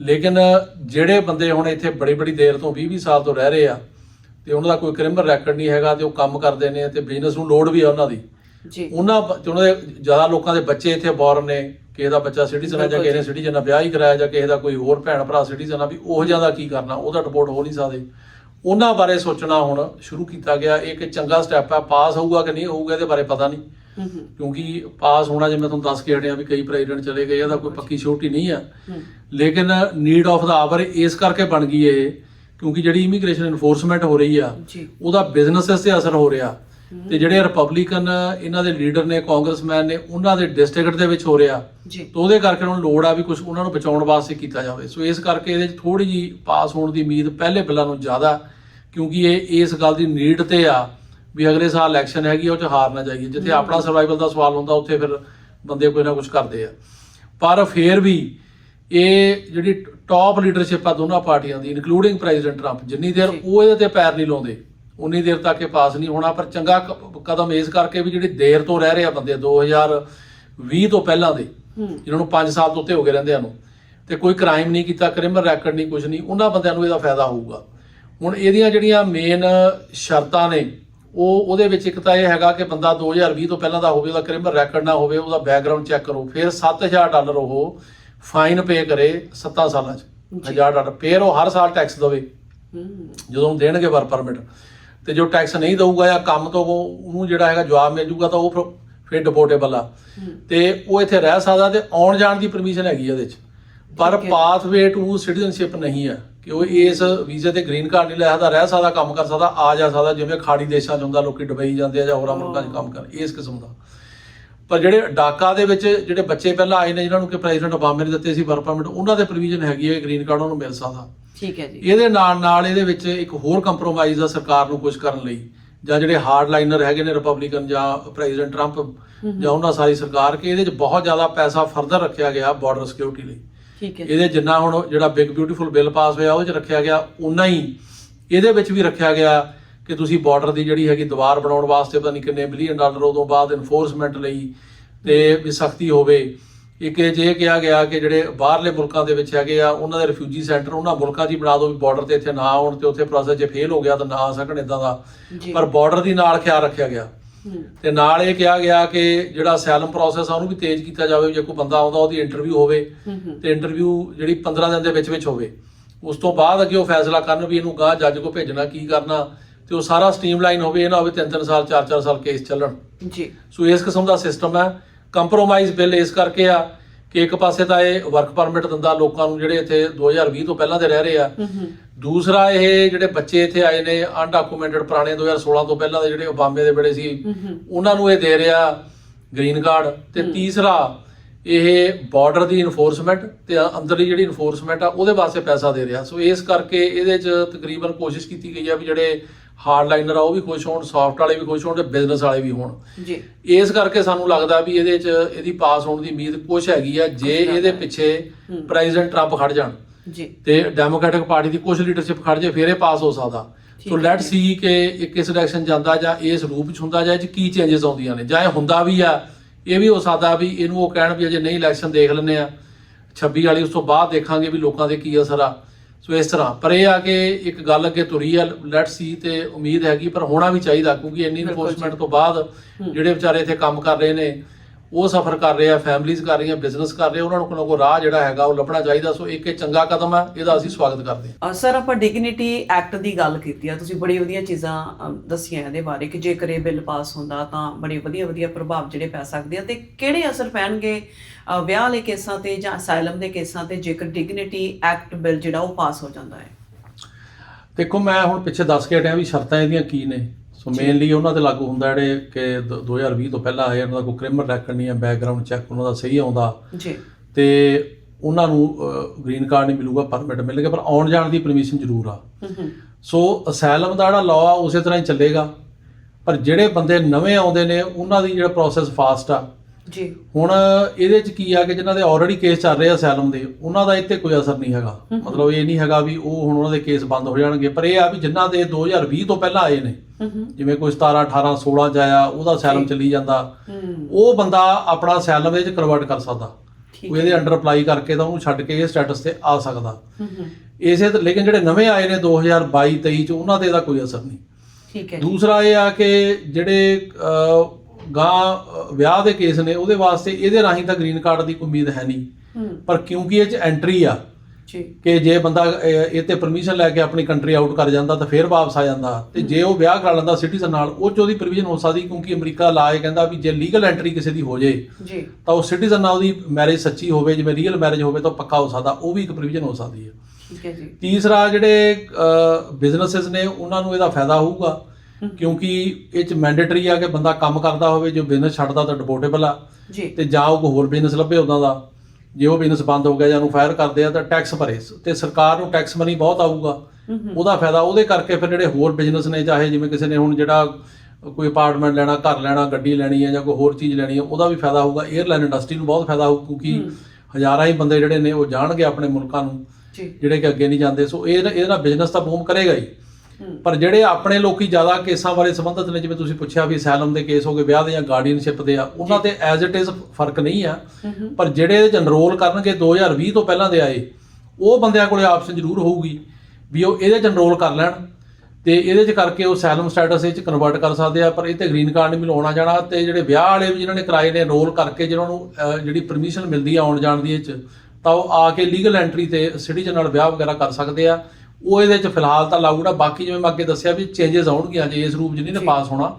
ਲੇਕਿਨ ਜਿਹੜੇ ਬੰਦੇ ਹੁਣ ਇੱਥੇ ਬੜੀ ਬੜੀ ਦੇਰ ਤੋਂ 20 20 ਸਾਲ ਤੋਂ ਰਹਿ ਰਹੇ ਆ ਤੇ ਉਹਨਾਂ ਦਾ ਕੋਈ ਕ੍ਰਿਮੀਨਲ ਰੈਕੋਰਡ ਨਹੀਂ ਹੈਗਾ ਤੇ ਉਹ ਕੰਮ ਕਰਦੇ ਨੇ ਤੇ ਬਿਜ਼ਨਸ ਨੂੰ ਲੋੜ ਵੀ ਆ ਉਹਨਾਂ ਦੀ। ਜੀ। ਉਹਨਾਂ ਉਹਨਾਂ ਦੇ ਜ਼ਿਆਦਾ ਲੋਕਾਂ ਦੇ ਬੱਚੇ ਇੱਥੇ ਬੋਰਨ ਨੇ ਕਿਸੇ ਦਾ ਬੱਚਾ ਸਿਟੀਜ਼ਨ ਹੈ ਜਾਂ ਕਿਸੇ ਨੇ। ਸਿਟੀਜ਼ਨ ਨਾਲ ਵਿਆਹ ਹੀ ਕਰਾਇਆ ਜਾਂ ਕਿਸੇ ਦਾ ਕੋਈ ਹੋਰ ਭੈਣ ਭਰਾ ਸਿਟੀਜ਼ਨ ਆ ਵੀ ਉਹ ਜਿਹਾ ਦਾ ਕੀ ਕਰਨਾ ਉਹਦਾ ਰਿਪੋਰਟ ਹੋ ਨਹੀਂ ਸਕਦੇ। ਉਹਨਾਂ ਬਾਰੇ ਸੋਚਣਾ ਹੁਣ ਸ਼ੁਰੂ ਕੀਤਾ ਗਿਆ ਇਹ ਇੱਕ ਚੰਗਾ ਸਟੈਪ ਹੈ ਪਾਸ ਹੋਊਗਾ ਕਿ ਨਹੀਂ ਹੋਊਗਾ ਇਹਦੇ ਬਾਰੇ ਪਤਾ ਨਹੀਂ। ਕਿਉਂਕਿ ਪਾਸ ਹੋਣਾ ਜਿਵੇਂ ਤੁਹਾਨੂੰ ਦੱਸ ਕੇ ਹਟਿਆ ਵੀ ਕਈ ਪ੍ਰੈਜ਼ੀਡੈਂਟ ਚਲੇ ਗਏ ਇਹਦਾ ਕੋਈ ਪੱਕੀ ਛੋਟੀ ਨਹੀਂ ਆ। ਲੇਕਿਨ ਨੀਡ ਆਫ ਦਾ ਆਵਰ ਇਸ ਕਰਕੇ ਬਣ ਗਈ ਇਹ ਕਿਉਂਕਿ ਜਿਹੜੀ ਇਮੀਗ੍ਰੇਸ਼ਨ ਇਨਫੋਰਸਮੈਂਟ ਹੋ ਰਹੀ ਆ ਜੀ। ਉਹਦਾ ਬਿਜ਼ਨੈਸਸ ਤੇ ਅਸਰ ਹੋ ਰਿਹਾ। ਤੇ ਜਿਹੜੇ ਰਿਪਬਲਿਕਨ ਇਹਨਾਂ ਦੇ ਲੀਡਰ ਨੇ ਕਾਂਗਰਸਮੈਨ ਨੇ ਉਹਨਾਂ ਦੇ ਡਿਸਟ੍ਰਿਕਟ ਦੇ ਵਿੱਚ ਹੋ ਰਿਹਾ। ਜੀ। ਤਾਂ ਉਹਦੇ ਕਰਕੇ ਉਹਨਾਂ ਨੂੰ ਲੋੜ ਆ ਵੀ ਕੁਝ ਉਹਨਾਂ ਨੂੰ ਬਚਾਉਣ ਵਾਸਤੇ ਕੀਤਾ ਜਾਵੇ। ਸੋ ਇਸ ਕਰਕੇ ਇਹਦੇ 'ਚ ਥੋੜੀ ਜੀ ਪਾਸ ਹੋਣ ਦੀ ਉਮੀਦ ਪਹਿਲੇ ਬਿੱਲਾਂ ਨੂੰ ਜ਼ਿਆਦਾ ਕਿਉਂਕਿ ਇਹ ਇਸ ਗੱਲ ਦੀ ਨੀਡ ਤੇ ਆ ਵੀ ਅਗਲੇ ਸਾਲ ਇਲੈਕਸ਼ਨ ਹੈਗੀ ਆ, ਉਹ ਚ ਹਾਰ ਨਾ ਜਾਈਏ। ਜਿੱਥੇ ਆਪਣਾ ਸਰਵਾਈਵਲ ਦਾ ਸਵਾਲ ਹੁੰਦਾ ਉੱਥੇ ਫਿਰ ਬੰਦੇ ਕੋਈ ਨਾ ਕੁਝ ਕਰਦੇ ਆ। ਪਰ ਫੇਰ ਵੀ ਇਹ ਜਿਹੜੀ ਟਾਪ ਲੀਡਰਸ਼ਿਪ ਆ ਦੋਨਾਂ ਪਾਰਟੀਆਂ ਦੀ ਇਨਕਲੂਡਿੰਗ ਪ੍ਰੈਜ਼ੀਡੈਂਟ ਟਰੰਪ ਜਿੰਨੀ ਦੇਰ। ਉਹ ਇਹਦੇ ਤੇ ਪੈਰ ਨਹੀਂ ਲਾਉਂਦੇ ਉਨੀ ਦੇਰ ਤੱਕ ਇਹ ਪਾਸ ਨਹੀਂ ਹੋਣਾ। ਪਰ ਚੰਗਾ ਕਦਮ ਇਸ ਕਰਕੇ ਵੀ ਜਿਹੜੀ ਦੇਰ ਤੋਂ ਰਹਿ ਰਹੇ ਆ ਬੰਦੇ 2020 ਤੋਂ ਪਹਿਲਾਂ ਦੇ ਜਿਨ੍ਹਾਂ ਨੂੰ 5 ਸਾਲ ਤੋਂ ਉੱਤੇ ਹੋ ਗਏ ਰਹਿੰਦਿਆਂ ਨੂੰ ਤੇ ਕੋਈ ਕ੍ਰਾਈਮ ਨਹੀਂ ਕੀਤਾ ਕ੍ਰਿਮੀਨਲ ਰੈਕੋਰਡ ਨਹੀਂ ਕੁਝ ਨਹੀਂ ਉਹਨਾਂ ਬੰਦਿਆਂ ਨੂੰ ਇਹਦਾ ਫਾਇਦਾ ਹੋਊਗਾ। ਹੁਣ ਇਹਦੀਆਂ ਜਿਹੜੀਆਂ ਮੇਨ ਸ਼ਰਤਾਂ ਨੇ ਉਹ ਉਹਦੇ ਵਿੱਚ ਇੱਕ ਤਾਂ ਇਹ ਹੈਗਾ ਕਿ ਬੰਦਾ 2020 ਤੋਂ ਪਹਿਲਾਂ ਦਾ ਹੋਵੇ ਉਹਦਾ ਕ੍ਰਿਮੀਨਲ ਰੈਕੋਰਡ ਨਾ ਹੋਵੇ ਉਹਦਾ ਬੈਕਗ੍ਰਾਉਂਡ ਚੈੱਕ ਕਰੋ ਫਿਰ 7000 ਡਾਲਰ ਉਹ ਫਾਈਨ ਪੇ ਕਰੇ 7 ਸਾਲਾਂ 'ਚ। ਜੀ। 1000 ਡਾਲਰ ਫਿਰ ਉਹ ਹਰ ਸਾਲ ਟੈਕਸ ਦੇਵੇ। ਜਦੋਂ ਦੇਣਗੇ ਵਰਕ ਪਰਮਿਟ ਤੇ ਜੋ ਟੈਕਸ ਨਹੀਂ ਦਊਗਾ ਜਾਂ ਕੰਮ ਤੋਂ ਉਹ- ਉਹਨੂੰ ਜਿਹੜਾ ਹੈਗਾ ਜਵਾਬ ਮਿਲ ਜੂਗਾ ਤਾਂ ਉਹ ਫਿਰ- ਡਿਪੋਰਟੇਬਲ ਆ। ਤੇ ਉਹ ਇੱਥੇ ਰਹਿ ਸਕਦਾ ਤੇ ਆਉਣ ਜਾਣ ਦੀ ਪਰਮਿਸ਼ਨ ਹੈਗੀ ਇਹਦੇ ਚ। ਪਰ। ਪਾਥਵੇ ਟੂ ਸਿਟੀਜ਼ਨਸ਼ਿਪ ਨਹੀਂ ਆ ਕਿ ਉਹ ਇਸ ਵੀਜ਼ੇ ਤੇ ਗ੍ਰੀਨ ਕਾਰਡ ਨਹੀਂ ਲੈ ਸਕਦਾ ਰਹਿ ਸਕਦਾ ਕੰਮ ਕਰ ਸਕਦਾ ਆ ਜਾ ਸਕਦਾ ਜਿਵੇਂ ਖਾੜੀ ਦੇਸ਼ਾਂ 'ਚ ਹੁੰਦਾ ਲੋਕੀ ਦੁਬਈ ਜਾਂਦੇ ਆ ਜਾਂ ਹੋਰਾਂ ਮੁਲਕਾਂ 'ਚ ਕੰਮ ਕਰ ਇਸ ਕਿਸਮ ਦਾ। ਪਰ ਜਿਹੜੇ ਡਾਕਾ ਦੇ ਵਿੱਚ ਜਿਹੜੇ ਬੱਚੇ ਪਹਿਲਾਂ ਆਏ ਨੇ ਜਿਨ੍ਹਾਂ ਨੂੰ ਕਿ ਪ੍ਰੈਜ਼ੀਡੈਂਟ ਓਬਾਮਾ ਨੇ ਦਿੱਤੇ ਸੀ ਵਰਕ ਪਰਮਿਟ ਉਹਨਾਂ ਦੇ ਪ੍ਰੋਵੀਜ਼ਨ ਹੈਗੀ ਹੈ ਗ੍ਰੀਨ ਕਾਰਡ ਉਹਨਾਂ ਨੂੰ ਮਿਲ ਸਕਦਾ। ਠੀਕ ਹੈ ਜੀ। ਇਹਦੇ ਨਾਲ ਨਾਲ ਇਹਦੇ ਵਿੱਚ ਇੱਕ ਹੋਰ ਕੰਪਰੋਮਾਈਜ਼ ਆ ਸਰਕਾਰ ਨੂੰ ਕੁਝ ਕਰਨ ਲਈ ਜਾਂ ਜਿਹੜੇ ਹਾਰਡ ਲਾਈਨਰ ਹੈਗੇ ਨੇ ਰਿਪਬਲਿਕਨ ਜਾਂ ਪ੍ਰੈਜ਼ੀਡੈਂਟ ਟਰੰਪ ਜਾਂ ਉਹਨਾਂ ਸਾਰੀ ਸਰਕਾਰ ਕਿ ਇਹਦੇ 'ਚ ਬਹੁਤ ਜ਼ਿਆਦਾ ਪੈਸਾ ਫਰਦਰ ਰੱਖਿਆ ਗਿਆ ਬਾਰਡਰ ਸਿਕਿਉਰਿਟੀ ਲਈ। ਠੀਕ ਹੈ ਇਹਦੇ ਜਿੰਨਾ ਹੁਣ ਜਿਹੜਾ ਬਿਗ ਬਿਊਟੀਫੁਲ ਬਿੱਲ ਪਾਸ ਹੋਇਆ ਉਹ 'ਚ ਰੱਖਿਆ ਗਿਆ ਉਨਾ ਹੀ। ਇਹਦੇ ਵਿੱਚ ਵੀ ਰੱਖਿਆ ਗਿਆ ਕਿ ਤੁਸੀਂ ਬਾਰਡਰ ਦੀ ਜਿਹੜੀ ਹੈਗੀ ਦੀਵਾਰ ਬਣਾਉਣ ਵਾਸਤੇ ਪਤਾ ਨਹੀਂ ਕਿੰਨੇ ਬਿਲੀਅਨ ਡਾਲਰ ਉਦੋਂ ਬਾਅਦ ਇਨਫੋਰਸਮੈਂਟ ਲਈ ਤੇ ਵੀ ਸਖਤੀ ਹੋਵੇ। ਇੱਕ ਇਹ ਜੇ ਕਿਹਾ ਗਿਆ ਕਿ ਜਿਹੜੇ ਬਾਹਰਲੇ ਮੁਲਕਾਂ ਦੇ ਵਿੱਚ ਹੈਗੇ ਆ ਉਹਨਾਂ ਦੇ ਰਿਫਿਊਜੀ ਸੈਂਟਰ ਉਹਨਾਂ ਮੁਲਕਾਂ 'ਚ ਹੀ ਬਣਾ ਦਿਓ ਵੀ ਬਾਰਡਰ ਤੇ ਇੱਥੇ ਨਾ ਆਉਣ ਤੇ ਉੱਥੇ ਪ੍ਰੋਸੈਸ ਜੇ ਫੇਲ ਹੋ ਗਿਆ ਤਾਂ ਨਾ ਆ ਸਕਣ ਇਦਾਂ ਦਾ। ਪਰ ਬਾਰਡਰ ਦੀ ਨਾਲ ਖਿਆਲ ਰੱਖਿਆ ਗਿਆ। ਤੇ ਨਾਲ ਇਹ ਕਿਹਾ ਗਿਆ ਕਿ ਜਿਹੜਾ ਅਸਾਈਲਮ ਪ੍ਰੋਸੈਸ ਆ ਉਹਨੂੰ ਵੀ ਤੇਜ਼ ਕੀਤਾ ਜਾਵੇ ਜੇ ਕੋਈ ਬੰਦਾ ਆਉਂਦਾ ਉਹਦੀ ਇੰਟਰਵਿਊ ਹੋਵੇ ਤੇ ਇੰਟਰਵਿਊ ਜਿਹੜੀ 15 ਦਿਨ ਦੇ ਵਿੱਚ ਵਿੱਚ ਹੋਵੇ। ਉਸ ਤੋਂ ਬਾਅਦ ਅੱਗੇ ਉਹ ਫੈਸਲਾ ਕਰਨ ਵੀ ਇਹਨੂੰ ਗਾਂ ਜੱਜ ਕੋ ਭੇਜਣਾ ਕੀ ਕਰਨਾ ਤੇ ਉਹ ਸਾਰਾ ਸਟ੍ਰੀਮਲਾਈਨ ਹੋਵੇ ਇਹ ਨਾ ਹੋਵੇ ਤਿੰਨ ਤਿੰਨ ਸਾਲ ਚਾਰ ਚਾਰ ਸਾਲ ਕੇਸ ਚੱਲਣ। ਜੀ। ਸੋ ਇਸ ਕਿਸਮ ਦਾ ਸਿਸਟਮ ਹੈ ਕੰਪਰੋਮਾਈਜ਼ ਬਿੱਲ ਇਸ ਕਰਕੇ ਆ ਕਿ ਇੱਕ ਪਾਸੇ ਤਾਂ ਇਹ ਵਰਕ ਪਰਮਿਟ ਦਿੰਦਾ ਲੋਕਾਂ ਨੂੰ ਜਿਹੜੇ ਇੱਥੇ 2020 ਤੋਂ ਪਹਿਲਾਂ ਦੇ ਰਹਿ ਰਹੇ ਆ। ਦੂਸਰਾ ਇਹ ਜਿਹੜੇ ਬੱਚੇ ਇੱਥੇ ਆਏ ਨੇ ਅਨਡਾਕੂਮੈਂਟਡ ਪੁਰਾਣੇ 2016 ਤੋਂ ਪਹਿਲਾਂ ਦੇ ਜਿਹੜੇ ਓਬਾਮੇ ਦੇ ਬੜੇ ਸੀ ਉਹਨਾਂ ਨੂੰ ਇਹ ਦੇ ਰਿਹਾ ਗ੍ਰੀਨ ਕਾਰਡ ਤੇ ਤੀਸਰਾ ਇਹ ਬਾਰਡਰ ਦੀ ਇਨਫੋਰਸਮੈਂਟ ਤੇ ਅੰਦਰਲੀ ਜਿਹੜੀ ਇਨਫੋਰਸਮੈਂਟ ਆ ਉਹਦੇ ਵਾਸਤੇ ਪੈਸਾ ਦੇ ਰਿਹਾ। ਸੋ ਇਸ ਕਰਕੇ ਇਹਦੇ 'ਚ ਤਕਰੀਬਨ ਕੋਸ਼ਿਸ਼ ਕੀਤੀ ਗਈ ਆ ਵੀ ਜਿਹੜੇ ਹਾਰਡ ਲਾਈਨਰ ਆ ਉਹ ਵੀ ਖੁਸ਼ ਹੋਣ ਸੌਫਟ ਵਾਲੇ ਵੀ ਖੁਸ਼ ਹੋਣ ਤੇ ਬਿਜ਼ਨਸ ਵਾਲੇ ਵੀ ਹੋਣ। ਜੀ। ਇਸ ਕਰਕੇ ਸਾਨੂੰ ਲੱਗਦਾ ਵੀ ਇਹਦੇ 'ਚ ਇਹਦੀ ਪਾਸ ਹੋਣ ਦੀ ਉਮੀਦ ਕੁਛ ਹੈਗੀ ਆ ਜੇ ਇਹਦੇ ਪਿੱਛੇ। ਪ੍ਰੈਜ਼ੀਡੈਂਟ ਟਰੰਪ ਖੜ ਜਾਣ। ਜੀ। ਤੇ ਡੈਮੋਕ੍ਰੈਟਿਕ ਪਾਰਟੀ ਦੀ ਕੁਝ ਲੀਡਰਸ਼ਿਪ ਖੜ ਜੇ ਫਿਰ ਪਾਸ ਹੋ ਸਕਦਾ। ਸੋ ਲੈਟ। ਸੀ ਕਿ ਇਹ ਕਿਸ ਡਾਇਰੈਕਸ਼ਨ ਜਾਂਦਾ ਜਾਂ ਇਸ ਰੂਪ ਚ ਹੁੰਦਾ ਜਾਂ ਇਹ ਚ ਕੀ ਚੇਂਜਸ ਆਉਂਦੀਆਂ ਨੇ। ਜਾਂ ਇਹ ਹੁੰਦਾ ਵੀ ਆ ਇਹ ਵੀ ਹੋ ਸਕਦਾ ਵੀ ਇਹਨੂੰ ਉਹ ਕਹਿਣ ਵੀ ਅਜੇ ਨਹੀਂ ਇਲੈਕਸ਼ਨ ਦੇਖ ਲੈਂਦੇ ਆ। 26 ਵਾਲੀ ਉਸ ਤੋਂ ਬਾਅਦ ਦੇਖਾਂਗੇ ਵੀ ਲੋਕਾਂ ਦੇ ਕੀ ਅਸਰ ਆ। ਸੋ ਇਸ ਤਰ੍ਹਾਂ ਪਰ ਇਹ ਆ ਕਿ ਇੱਕ ਗੱਲ ਅੱਗੇ ਤੁਰੀ ਆ ਲੈਟ ਸੀ ਤੇ ਉਮੀਦ ਹੈਗੀ ਪਰ ਹੋਣਾ ਵੀ ਚਾਹੀਦਾ ਕਿਉਂਕਿ ਇੰਨੀ ਇਨਫੋਰਸਮੈਂਟ ਤੋਂ ਬਾਅਦ ਜਿਹੜੇ ਵਿਚਾਰੇ ਇੱਥੇ ਕੰਮ ਕਰ ਰਹੇ ਨੇ ਉਹ ਸਫਰ ਕਰ ਰਹੇ ਆ ਫੈਮਿਲੀਜ਼ ਕਰ ਰਹੀਆਂ ਬਿਜ਼ਨਸ ਕਰ ਰਹੇ ਉਹਨਾਂ ਨੂੰ ਕੋਈ ਨਾ ਕੋਈ ਰਾਹ ਜਿਹੜਾ ਹੈਗਾ ਉਹ ਲੱਭਣਾ ਚਾਹੀਦਾ। ਸੋ ਇੱਕ ਇਹ ਚੰਗਾ ਕਦਮ ਹੈ ਇਹਦਾ ਅਸੀਂ ਸਵਾਗਤ ਕਰਦੇ ਹਾਂ। ਸਰ ਆਪਾਂ ਡਿਗਨਿਟੀ ਐਕਟ ਦੀ ਗੱਲ ਕੀਤੀ ਆ। ਤੁਸੀਂ ਬੜੀ ਵਧੀਆ ਚੀਜ਼ਾਂ ਦੱਸੀਆਂ ਇਹਦੇ ਬਾਰੇ ਕਿ ਜੇਕਰ ਇਹ ਬਿੱਲ ਪਾਸ ਹੁੰਦਾ ਤਾਂ ਬੜੇ ਵਧੀਆ ਵਧੀਆ ਪ੍ਰਭਾਵ ਜਿਹੜੇ ਪੈ ਸਕਦੇ ਆ। ਤੇ ਕਿਹੜੇ ਅਸਰ ਪੈਣਗੇ ਵਿਆਹ ਵਾਲੇ ਕੇਸਾਂ ਤੇ ਜਾਂ ਅਸਾਈਲਮ ਦੇ ਕੇਸਾਂ ਤੇ ਜੇਕਰ ਡਿਗਨਿਟੀ ਐਕਟ ਬਿੱਲ ਜਿਹੜਾ ਉਹ ਪਾਸ ਹੋ ਜਾਂਦਾ ਹੈ? ਦੇਖੋ ਮੈਂ ਹੁਣ ਪਿੱਛੇ ਦੱਸ ਕੇ ਹਟਿਆ ਵੀ ਸ਼ਰਤਾਂ ਇਹਦੀਆਂ ਕੀ ਨੇ। ਸੋ ਮੇਨਲੀ ਉਹਨਾਂ ਤੇ ਲਾਗੂ ਹੁੰਦਾ ਜਿਹੜੇ ਕਿ ਦ- 2020 ਤੋਂ ਪਹਿਲਾਂ ਆਏ ਉਹਨਾਂ ਦਾ ਕੋਈ ਕ੍ਰਿਮੀਨਲ ਰੈਕੋਰਡ ਨਹੀਂ ਹੈ ਬੈਕਗ੍ਰਾਉਂਡ ਚੈੱਕ ਉਹਨਾਂ ਦਾ ਸਹੀ ਆਉਂਦਾ। ਜੀ। ਤੇ ਉਹਨਾਂ ਨੂੰ ਗ੍ਰੀਨ ਕਾਰਡ ਨਹੀਂ ਮਿਲੂਗਾ ਪਰਮਿਟ ਮਿਲੇਗਾ ਪਰ ਆਉਣ ਜਾਣ ਦੀ ਪਰਮਿਸ਼ਨ ਜ਼ਰੂਰ ਆ। ਸੋ ਅਸਾਈਲਮ ਦਾ ਜਿਹੜਾ ਲਾਅ ਆ ਉਸੇ ਤਰ੍ਹਾਂ ਹੀ ਚੱਲੇਗਾ। ਪਰ ਜਿਹੜੇ ਬੰਦੇ ਨਵੇਂ ਆਉਂਦੇ ਨੇ ਉਹਨਾਂ ਦੀ ਜਿਹੜਾ ਪ੍ਰੋਸੈਸ ਫਾਸਟ ਆ। ਜੀ। ਹੁਣ ਇਹਦੇ ਚ ਕੀ ਆ ਕਿ ਜਿਨ੍ਹਾਂ ਦੇ ਆਲਰੇਡੀ ਕੇਸ ਚੱਲ ਰਹੇ ਆ ਅਸਾਈਲਮ ਦੇ ਉਹਨਾਂ ਦਾ ਇੱਥੇ ਕੋਈ ਅਸਰ ਨਹੀਂ ਹੈਗਾ। ਮਤਲਬ ਇਹ ਨਹੀਂ ਹੈਗਾ ਵੀ ਉਹ ਹੁਣ ਉਹਨਾਂ ਦੇ ਕੇਸ ਬੰਦ ਹੋ ਜਾਣਗੇ। ਪਰ ਇਹ ਆ ਵੀ ਜਿਨ੍ਹਾਂ ਦੇ 2020 ਤੋਂ ਪਹਿਲਾਂ ਆਏ ਨੇ ਜਿਵੇਂ ਕੋਈ 17 18 16 ਚ ਆਇਆ ਉਹਦਾ ਅਸਾਈਲਮ ਚੱਲੀ ਜਾਂਦਾ। ਉਹ ਬੰਦਾ ਆਪਣਾ ਅਸਾਈਲਮ ਇਹਦੇ ਚ ਕਨਵਰਟ ਕਰ ਸਕਦਾ। ਉਹ ਇਹਦੇ ਅੰਡਰ ਅਪਲਾਈ ਕਰਕੇ ਤਾਂ ਉਹਨੂੰ ਛੱਡ ਕੇ ਇਹ ਸਟੇਟਸ ਤੇ ਆ ਸਕਦਾ। ਇਸੇ ਤੇ ਲੇਕਿਨ ਜਿਹੜੇ ਨਵੇਂ ਆਏ ਨੇ 2022 23 ਚ ਉਹਨਾਂ ਤੇ ਇਹਦਾ ਕੋਈ ਅਸਰ ਨਹੀਂ। ਠੀਕ ਹੈ ਦੂਸਰਾ ਇਹ ਆ ਕਿ ਜਿਹੜੇ ਗਾਂ ਵਿਆਹ ਦੇ ਕੇਸ ਨੇ ਉਹਦੇ ਵਾਸਤੇ ਇਹਦੇ ਰਾਹੀਂ ਤਾਂ ਗ੍ਰੀਨ ਕਾਰਡ ਦੀ ਉਮੀਦ ਹੈ ਨਹੀਂ। ਪਰ ਕਿਉਂਕਿ ਇਹ ਚ ਐਂਟਰੀ ਆ ਕਿ ਜੇ ਬੰਦਾ ਇਹ ਤੇ ਪਰਮਿਸ਼ਨ ਲੈ ਕੇ ਆਪਣੀ ਕੰਟਰੀ ਆਊਟ ਕਰ ਜਾਂਦਾ ਤਾਂ ਫੇਰ ਵਾਪਸ ਆ ਜਾਂਦਾ। ਤੇ ਜੇ ਉਹ ਵਿਆਹ ਕਰਾ ਲੈਂਦਾ ਸਿਟੀਜ਼ਨ ਨਾਲ ਉਹ ਚ ਉਹਦੀ ਪ੍ਰੋਵੀਜ਼ਨ ਹੋ ਸਕਦੀ ਕਿਉਂਕਿ ਅਮਰੀਕਾ ਲਾ ਇਹ ਕਹਿੰਦਾ ਵੀ ਜੇ ਲੀਗਲ ਐਂਟਰੀ ਕਿਸੇ ਦੀ ਹੋ ਜੇ ਜੀ। ਤਾਂ ਉਹ ਸਿਟੀਜ਼ਨ ਨਾਲ ਉਹਦੀ ਮੈਰਿਜ ਸੱਚੀ ਹੋਵੇ ਜਿਵੇਂ ਰੀਅਲ ਮੈਰਿਜ ਹੋਵੇ ਤਾਂ ਪੱਕਾ ਹੋ ਸਕਦਾ ਉਹ ਵੀ ਇੱਕ ਪ੍ਰੋਵੀਜ਼ਨ ਹੋ ਸਕਦੀ ਹੈ। ਠੀਕ ਹੈ ਜੀ। ਤੀਸਰਾ ਜਿਹੜੇ ਬਿਜ਼ਨੈਸਸ ਨੇ ਉਹਨਾਂ ਨੂੰ ਇਹਦਾ ਫਾਇਦਾ ਹੋਊਗਾ। ਕਿਉਂਕਿ ਇਹ ਚ ਮੈਂਡੇਟਰੀ ਆ ਕਿ ਬੰਦਾ ਕੰਮ ਕਰਦਾ ਹੋਵੇ ਜੋ ਬਿਜ਼ਨਸ ਛੱਡਦਾ ਤਾਂ ਡਿਪੋਰਟੇਬਲ ਆ। ਜੀ। ਤੇ ਜਾਂ ਉਹ ਕੋਈ ਹੋਰ ਬਿਜ਼ਨਸ ਲੱਭੇ ਉਦਾਂ ਦਾ। ਜੇ ਉਹ ਬਿਜ਼ਨਸ ਬੰਦ ਹੋ ਗਿਆ ਜਾਂ ਉਹਨੂੰ ਫਾਇਰ ਕਰਦੇ ਆ ਤਾਂ ਟੈਕਸ ਭਰੇ। ਤੇ ਸਰਕਾਰ ਨੂੰ ਟੈਕਸ ਮਨੀ ਬਹੁਤ ਆਊਗਾ। ਉਹਦਾ ਫਾਇਦਾ ਉਹਦੇ ਕਰਕੇ ਫਿਰ ਜਿਹੜੇ ਹੋਰ ਬਿਜ਼ਨਸ ਨੇ ਚਾਹੇ ਜਿਵੇਂ ਕਿਸੇ ਨੇ ਹੁਣ ਜਿਹੜਾ ਕੋਈ ਅਪਾਰਟਮੈਂਟ ਲੈਣਾ ਘਰ ਲੈਣਾ ਗੱਡੀ ਲੈਣੀ ਹੈ ਜਾਂ ਕੋਈ ਹੋਰ ਚੀਜ਼ ਲੈਣੀ ਹੈ ਉਹਦਾ ਵੀ ਫਾਇਦਾ ਹੋਊਗਾ। 에ਅਰਲਾਈਨ ਇੰਡਸਟਰੀ ਨੂੰ ਬਹੁਤ ਫਾਇਦਾ ਹੋਊ ਕਿਉਂਕਿ ਹਜ਼ਾਰਾਂ ਹੀ ਬੰਦੇ ਜਿਹੜੇ ਨੇ ਉਹ ਜਾਣਗੇ ਆਪਣੇ ਮੁਲਕਾਂ ਨੂੰ। ਜਿਹੜੇ ਕਿ ਅੱਗੇ ਨਹੀਂ ਜਾਂਦੇ। ਸੋ ਇਹ ਇਹਦੇ ਬਿਜ਼ਨਸ ਤਾਂ ਬੂਮ ਕਰੇਗਾ ਹੂੰ। ਪਰ ਜਿਹੜੇ ਆਪਣੇ ਲੋਕੀ ਜ਼ਿਆਦਾ ਕੇਸਾਂ ਬਾਰੇ ਸੰਬੰਧਿਤ ਨੇ ਜਿਵੇਂ ਤੁਸੀਂ ਪੁੱਛਿਆ ਵੀ ਅਸਾਈਲਮ ਦੇ ਕੇਸ ਹੋ ਗਏ ਵਿਆਹ ਦੇ ਜਾਂ ਗਾਰਡੀਅਨਸ਼ਿਪ ਦੇ ਆ ਉਹਨਾਂ ਤੇ ਐਜ਼ ਇਟ ਇਜ਼ ਫ਼ਰਕ ਨਹੀਂ ਆ। ਪਰ ਜਿਹੜੇ ਇਹਦੇ ਚ ਐਨਰੋਲ ਕਰਨਗੇ 2020 ਤੋਂ ਪਹਿਲਾਂ ਦੇ ਆਏ ਉਹ ਬੰਦਿਆਂ ਕੋਲੇ ਆਪਸ਼ਨ ਜ਼ਰੂਰ ਹੋਊਗੀ ਵੀ ਉਹ ਇਹਦੇ ਚ ਐਨਰੋਲ ਕਰ ਲੈਣ ਤੇ ਇਹਦੇ ਚ ਕਰਕੇ ਉਹ ਅਸਾਈਲਮ ਸਟੇਟਸ ਇਹ ਚ ਕਨਵਰਟ ਕਰ ਸਕਦੇ ਆ ਪਰ ਇਹ ਤੇ ਗ੍ਰੀਨ ਕਾਰਡ ਨਹੀਂ ਮਿਲਾਉਣਾ ਜਾਣਾ ਤੇ ਜਿਹੜੇ ਵਿਆਹ ਵਾਲੇ ਵੀ ਜਿਨ੍ਹਾਂ ਨੇ ਕਰਾਏ ਨੇ ਐਨਰੋਲ ਕਰਕੇ ਜਿਹਨਾਂ ਨੂੰ ਜਿਹੜੀ ਪਰਮਿਸ਼ਨ ਮਿਲਦੀ ਆ ਆਉਣ ਜਾਣ ਦੀ ਇਹ ਚ ਤਾਂ ਉਹ ਆ ਕੇ ਲੀਗਲ ਐਂਟਰੀ ਤੇ ਸਿਟੀਜ਼ਨ ਨਾਲ ਵਿਆਹ ਵਗੈਰਾ ਕਰ ਸਕਦੇ ਆ। ਉਹ ਇਹਦੇ ਚ ਫਿਲਹਾਲ ਤਾਂ ਲਾਗੂ ਆ। ਬਾਕੀ ਜਿਵੇਂ ਮੈਂ ਅੱਗੇ ਦੱਸਿਆ ਵੀ ਚੇਂਜਸ ਆਉਣਗੀਆਂ ਜੇ ਇਸ ਰੂਪ 'ਚ ਨਹੀਂ ਨਾ ਪਾਸ ਹੋਣਾ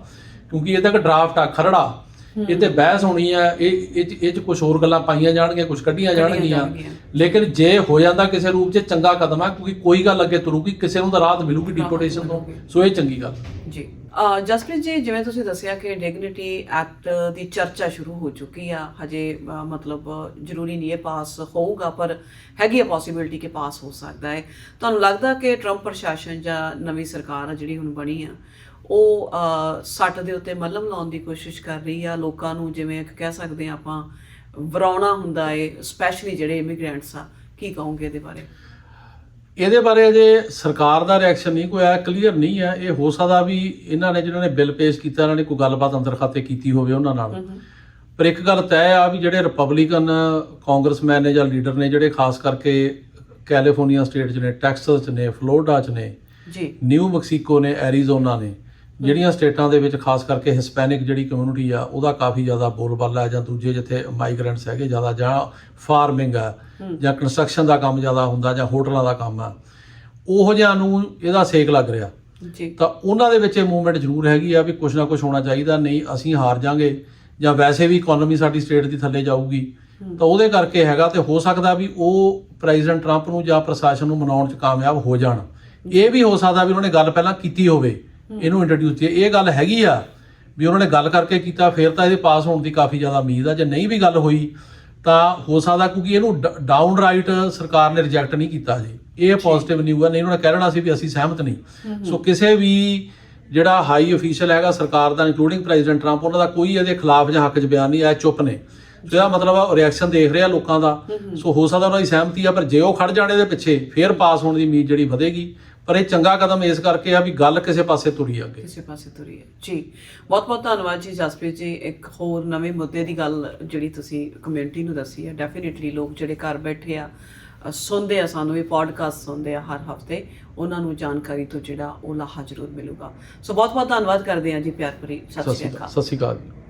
ਕਿਉਂਕਿ ਇਹ ਤਾਂ ਇੱਕ ਡਰਾਫਟ ਆ ਖਰੜਾ। ਇਹ ਤੇ ਬਹਿਸ ਹੋਣੀ ਆ ਇਹ ਇਹ 'ਚ- ਇਹ ਚ ਕੁਝ ਹੋਰ ਗੱਲਾਂ ਪਾਈਆਂ ਜਾਣਗੀਆਂ ਕੁਝ ਕੱਢੀਆਂ ਜਾਣਗੀਆਂ। ਲੇਕਿਨ ਜੇ ਹੋ ਜਾਂਦਾ ਕਿਸੇ ਰੂਪ 'ਚ ਚੰਗਾ ਕਦਮ ਆ ਕਿਉਂਕਿ ਕੋਈ ਗੱਲ ਅੱਗੇ ਤੁਰੂਗੀ ਕਿਸੇ ਨੂੰ ਤਾਂ ਰਾਹਤ ਮਿਲੂਗੀ ਡਿਪੋਰਟੇਸ਼ਨ ਤੋਂ। ਸੋ ਇਹ ਚੰਗੀ ਗੱਲ। ਜੀ। ਜਸਪ੍ਰੀਤ ਜੀ, ਜਿਵੇਂ ਤੁਸੀਂ ਦੱਸਿਆ ਕਿ ਡਿਗਨਿਟੀ ਐਕਟ ਦੀ ਚਰਚਾ ਸ਼ੁਰੂ ਹੋ ਚੁੱਕੀ ਆ, ਹਜੇ ਮਤਲਬ ਜ਼ਰੂਰੀ ਨਹੀਂ ਇਹ ਪਾਸ ਹੋਊਗਾ, ਪਰ ਹੈਗੀ ਆ ਪੋਸਿਬਿਲਿਟੀ ਕਿ ਪਾਸ ਹੋ ਸਕਦਾ ਹੈ। ਤੁਹਾਨੂੰ ਲੱਗਦਾ ਕਿ ਟਰੰਪ ਪ੍ਰਸ਼ਾਸਨ ਜਾਂ ਨਵੀਂ ਸਰਕਾਰ ਆ ਜਿਹੜੀ ਹੁਣ ਬਣੀ ਆ, ਉਹ ਸੱਟ ਦੇ ਉੱਤੇ ਮੱਲਮ ਲਾਉਣ ਦੀ ਕੋਸ਼ਿਸ਼ ਕਰ ਰਹੀ ਆ? ਲੋਕਾਂ ਨੂੰ ਜਿਵੇਂ ਕਹਿ ਸਕਦੇ ਆ ਆਪਾਂ, ਵਰਾਉਣਾ ਹੁੰਦਾ ਏ ਸਪੈਸ਼ਲੀ ਜਿਹੜੇ ਇਮੀਗ੍ਰੈਂਟਸ ਆ, ਕੀ ਕਹੋਗੇ ਇਹਦੇ ਬਾਰੇ? ਇਹਦੇ ਬਾਰੇ ਅਜੇ ਸਰਕਾਰ ਦਾ ਰਿਐਕਸ਼ਨ ਨਹੀਂ ਕੋਈ ਆਇਆ ਕਲੀਅਰ ਨਹੀਂ ਹੈ। ਇਹ ਹੋ ਸਕਦਾ ਵੀ ਇਹਨਾਂ ਨੇ ਜਿਹਨਾਂ ਨੇ ਬਿੱਲ ਪੇਸ਼ ਕੀਤਾ ਇਹਨਾਂ ਨੇ ਕੋਈ ਗੱਲਬਾਤ ਅੰਦਰ ਖਾਤੇ ਕੀਤੀ ਹੋਵੇ ਉਹਨਾਂ ਨਾਲ। ਪਰ ਇੱਕ ਗੱਲ ਤੈਅ ਆ ਵੀ ਜਿਹੜੇ ਰਿਪਬਲਿਕਨ ਕਾਂਗਰਸਮੈਨ ਨੇ ਜਾਂ ਲੀਡਰ ਨੇ ਜਿਹੜੇ ਖਾਸ ਕਰਕੇ ਕੈਲੀਫੋਰਨੀਆ ਸਟੇਟ 'ਚ ਨੇ ਟੈਕਸਸ 'ਚ ਨੇ ਫਲੋਰੀਡਾ 'ਚ ਨੇ ਜੀ। ਨਿਊ ਮੈਕਸੀਕੋ ਨੇ ਐਰੀਜ਼ੋਨਾ ਨੇ ਜਿਹੜੀਆਂ ਸਟੇਟਾਂ ਦੇ ਵਿੱਚ ਖਾਸ ਕਰਕੇ ਹਿਸਪੈਨਿਕ ਜਿਹੜੀ ਕਮਿਊਨਿਟੀ ਆ ਉਹਦਾ ਕਾਫੀ ਜ਼ਿਆਦਾ ਬੋਲਬਾਲਾ ਹੈ ਜਾਂ ਦੂਜੇ ਜਿੱਥੇ ਮਾਈਗ੍ਰੈਂਟਸ ਹੈਗੇ ਜ਼ਿਆਦਾ ਜਾਂ ਫਾਰਮਿੰਗ ਆ ਜਾਂ ਕੰਸਟਰਕਸ਼ਨ ਦਾ ਕੰਮ ਜ਼ਿਆਦਾ ਹੁੰਦਾ ਜਾਂ ਹੋਟਲਾਂ ਦਾ ਕੰਮ ਆ ਉਹੋ ਜਿਹਾ ਨੂੰ ਇਹਦਾ ਸੇਕ ਲੱਗ ਰਿਹਾ। ਜੀ। ਤਾਂ ਉਹਨਾਂ ਦੇ ਵਿੱਚ ਇਹ ਮੂਵਮੈਂਟ ਜ਼ਰੂਰ ਹੈਗੀ ਆ ਵੀ ਕੁਝ ਨਾ ਕੁਝ ਹੋਣਾ ਚਾਹੀਦਾ ਨਹੀਂ ਅਸੀਂ ਹਾਰ ਜਾਾਂਗੇ ਜਾਂ ਵੈਸੇ ਵੀ ਇਕਨੋਮੀ ਸਾਡੀ ਸਟੇਟ ਦੀ ਥੱਲੇ ਜਾਊਗੀ। ਤਾਂ ਉਹਦੇ ਕਰਕੇ ਹੈਗਾ ਤੇ ਹੋ ਸਕਦਾ ਵੀ ਉਹ ਪ੍ਰੈਜ਼ੀਡੈਂਟ ਟਰੰਪ ਨੂੰ ਜਾਂ ਪ੍ਰਸ਼ਾਸਨ ਨੂੰ ਮਨਾਉਣ 'ਚ ਕਾਮਯਾਬ ਹੋ ਜਾਣ। ਇਹ ਵੀ ਹੋ ਸਕਦਾ ਵੀ ਉਹਨਾਂ ਨੇ ਗੱਲ ਪਹਿਲਾਂ ਕੀਤੀ ਹੋਵੇ। ਇਹਨੂੰ ਇੰਟਰੋਡਿਊਸ ਕੀਤੀ ਇਹ ਗੱਲ ਹੈਗੀ ਆ ਵੀ ਉਹਨਾਂ ਨੇ ਗੱਲ ਕਰਕੇ ਕੀਤਾ ਫਿਰ ਤਾਂ ਇਹਦੇ ਪਾਸ ਹੋਣ ਦੀ ਕਾਫੀ ਜ਼ਿਆਦਾ ਉਮੀਦ ਆ। ਜੇ ਨਹੀਂ ਵੀ ਗੱਲ ਹੋਈ ਤਾਂ ਹੋ ਸਕਦਾ ਕਿਉਂਕਿ ਇਹਨੂੰ ਡਾਊਨ ਰਾਈਟ ਸਰਕਾਰ ਨੇ ਰਿਜੈਕਟ ਨਹੀਂ ਕੀਤਾ ਜੀ ਇਹ ਪੋਜ਼ਿਟਿਵ ਨਿਊ ਹੈ ਨਹੀਂ ਉਹਨਾਂ ਨੇ ਕਹਿਣਾ ਸੀ ਵੀ ਅਸੀਂ ਸਹਿਮਤ ਨਹੀਂ। ਸੋ ਕਿਸੇ ਵੀ ਜਿਹੜਾ ਹਾਈ ਅਫੀਸ਼ੀਅਲ ਹੈਗਾ ਸਰਕਾਰ ਦਾ ਇਨਕਲੂਡਿੰਗ ਪ੍ਰੈਜ਼ੀਡੈਂਟ ਟਰੰਪ ਉਹਨਾਂ ਦਾ ਕੋਈ ਇਹਦੇ ਖਿਲਾਫ ਜਾਂ ਹੱਕ 'ਚ ਬਿਆਨ ਨਹੀਂ ਆਇਆ ਚੁੱਪ ਨੇ। ਸੋ ਇਹਦਾ ਮਤਲਬ ਆ ਰਿਐਕਸ਼ਨ ਦੇਖ ਰਿਹਾ ਲੋਕਾਂ ਦਾ। ਸੋ ਹੋ ਸਕਦਾ ਉਹਨਾਂ ਦੀ ਸਹਿਮਤੀ ਆ ਪਰ ਜੇ ਉਹ ਖੜ ਜਾਣੇ ਦੇ ਪਿੱਛੇ ਫੇਰ ਪਾਸ ਹੋਣ ਦੀ ਉਮੀਦ ਜਿਹੜੀ ਵਧੇਗੀ। ਪਰ ਇਹ ਚੰਗਾ ਕਦਮ ਇਸ ਕਰਕੇ ਆ ਵੀ ਗੱਲ ਕਿਸੇ ਪਾਸੇ ਤੁਰੀ ਆ ਅੱਗੇ। ਕਿਸੇ ਪਾਸੇ ਤੁਰੀ ਹੈ ਜੀ ਬਹੁਤ ਬਹੁਤ ਧੰਨਵਾਦ ਜੀ ਜਸਪ੍ਰੀਤ ਜੀ ਇੱਕ ਹੋਰ ਨਵੇਂ ਮੁੱਦੇ ਦੀ ਗੱਲ ਜਿਹੜੀ ਤੁਸੀਂ ਕਮਿਊਨਿਟੀ ਨੂੰ ਦੱਸੀ ਹੈ ਡੈਫੀਨਿਟਲੀ ਲੋਕ ਜਿਹੜੇ ਘਰ ਬੈਠੇ ਆ ਸੁਣਦੇ ਆ ਸਾਨੂੰ ਇਹ ਪੋਡਕਾਸਟ ਸੁਣਦੇ ਆ ਹਰ ਹਫ਼ਤੇ ਉਹਨਾਂ ਨੂੰ ਜਾਣਕਾਰੀ ਤੋਂ ਜਿਹੜਾ ਉਹ ਲਾਹਾ ਜ਼ਰੂਰ ਮਿਲੂਗਾ। ਸੋ ਬਹੁਤ ਬਹੁਤ ਧੰਨਵਾਦ ਕਰਦੇ ਆ ਜੀ ਪਿਆਰ ਭਰੀ। ਸਤਿ ਸ਼੍ਰੀ ਅਕਾਲ। ਅਕਾਲ। ਸਤਿ ਸ਼੍ਰੀ ਅਕਾਲ ਜੀ।